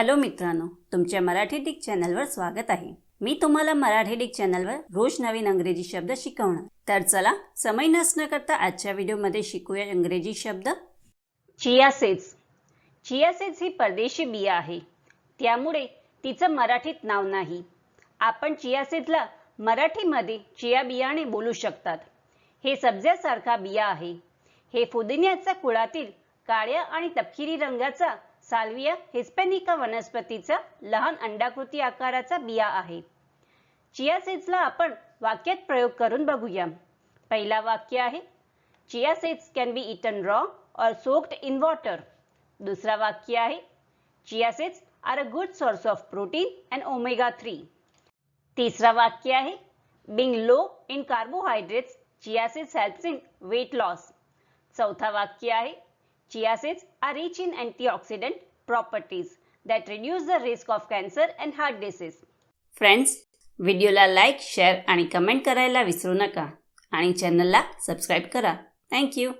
Hello मित्रांनो तुमच्या Marathi Dick चॅनलवर स्वागत आहे. मी तुम्हाला मराठी डिक चॅनलवर रोज नवीन अंग्रेजी शब्द शिकवणार. तर चला समय नसणं करता आजच्या व्हिडिओमध्ये शिकूया इंग्रजी शब्द. चिया सीड्स चिया सीड्स ही परदेशी बिया आहे. त्यामुळे तिचं मराठीत नाव नाही. आपण चिया सीड्सला मराठीमध्ये चिया बियाणे बोलू शकतात. हे सब्ज्यासारखा बिया आहे. हे फुदिन्याच्या कुळातील काळ्या आणि तपकिरी रंगाचा साल्विया हिस्पॅनिका वनस्पतीचा लहान अंडाकृती आकाराचा बिया आहे. चिया सीड्सला आपण वाक्यात प्रयोग करून बघूया. पहिला वाक्य आहे chia seeds can be eaten raw और सोक्ड इन वॉटर. दुसरा वाक्य आहे chia seeds are a good source of protein and omega three. तिसरा वाक्य आहे being low in carbohydrates chia seeds helps in weight loss. चौथा वाक्य आहे Chia seeds are rich in antioxidant properties that reduce the risk of cancer and heart disease. Friends व्हिडिओला like share आणि comment करायला विसरू नका. आणि चॅनलला सबस्क्राईब करा. थँक्यू